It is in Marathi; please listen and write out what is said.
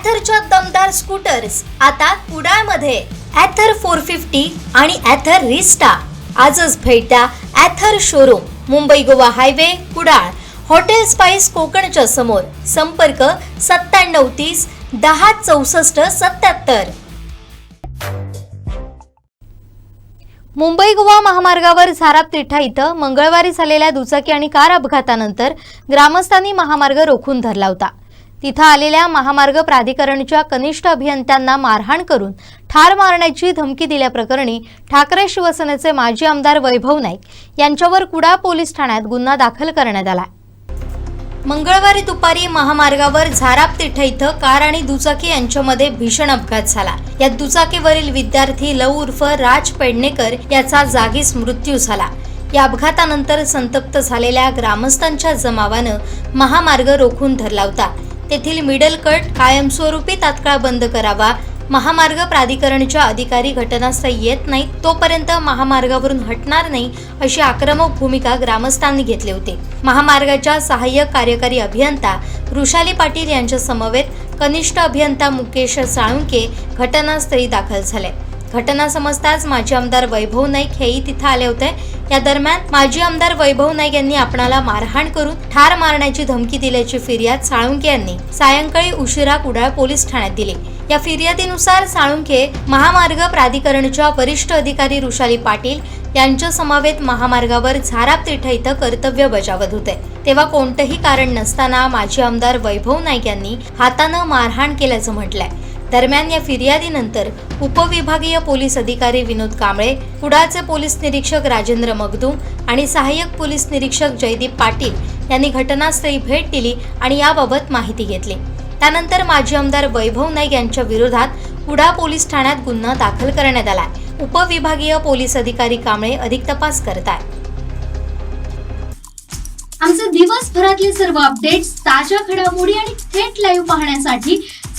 ॲथरच्या दमदार स्कूटर्स आता कुडाळमध्ये. ॲथर फोर फिफ्टी आणि ॲथर रिस्टा आजच भेट द्या Ather showroom Mumbai Goa highway Kudal. Hotel spice कोकणच्या समोर. संपर्क सत्त्याण्णव तीस दहा चौसष्ट सत्याहत्तर मुंबई गोवा महामार्गावर झाराप तिठा इथं मंगळवारी झालेल्या दुचाकी आणि कार अपघातानंतर ग्रामस्थांनी महामार्ग रोखून धरला होता. तिथं आलेल्या महामार्ग प्राधिकरणच्या कनिष्ठ अभियंत्यांना मारहाण करून ठार मारण्याची धमकी दिल्याप्रकरणी ठाकरे शिवसेनेचे माजी आमदार वैभव नाईक यांच्यावर कुडाळ पोलीस ठाण्यात गुन्हा दाखल करण्यात आला. मंगळवारी दुपारी महामार्गावर झाराप तिठे इथं कार आणि दुचाकी यांच्यामध्ये भीषण अपघात झाला. यात दुचाकीवरील विद्यार्थी लव उर्फ राज पेडणेकर याचा जागीच मृत्यू झाला. या अपघातानंतर संतप्त झालेल्या ग्रामस्थांच्या जमावानं महामार्ग रोखून धरला होता. तेथील मिडल कट कायमस्वरूपी तात्काळ बंद करावा. महामार्ग प्राधिकरणच्या अधिकारी घटनास्थळी येत नाहीत तोपर्यंत महामार्गावरून हटणार नाही अशी आक्रमक भूमिका ग्रामस्थांनी घेतली होती. महामार्गाच्या सहाय्यक कार्यकारी अभियंता वृषाली पाटील यांच्या समवेत कनिष्ठ अभियंता मुकेश साळुंके घटनास्थळी दाखल झाले. घटना समजताच माजी आमदार वैभव नाईक हेही तिथं आले होते. या दरम्यान माजी आमदार वैभव नाईक यांनी आपणाला मारहाण करून ठार मारण्याची धमकी दिल्याची फिर्याद साळुंके यांनी सायंकाळी उशिरा कुडाळ पोलीस ठाण्यात दिली. या फिर्यादीनुसार साळुंखे महामार्ग प्राधिकरणच्या वरिष्ठ अधिकारी ऋषाली पाटील यांच्या समवेत महामार्गावर झाराप तिठा इथं कर्तव्य बजावत होते. तेव्हा कोणतंही कारण नसताना माजी आमदार वैभव नाईक यांनी हातानं मारहाण केल्याचं म्हटलंय. दरम्यान या फिर्यादीनंतर उपविभागीय पोलीस अधिकारी विनोद कांबळे कुडाळचे पोलीस निरीक्षक राजेंद्र मगदूम आणि सहाय्यक पोलीस निरीक्षक जयदीप पाटील यांनी घटनास्थळी भेट दिली आणि याबाबत माहिती घेतली. त्यानंतर माजी आमदार वैभव नाईक यांच्या विरोधात कुडाळ पोलीस ठाण्यात गुन्हा दाखल करण्यात आला उपविभागीय पोलीस अधिकारी कांबळे अधिक तपास करत आहेत आमचे दिवसभरातले सर्व अपडेट्स ताज्या घडामोडी आणि थेट लाईव्ह पाहण्यासाठी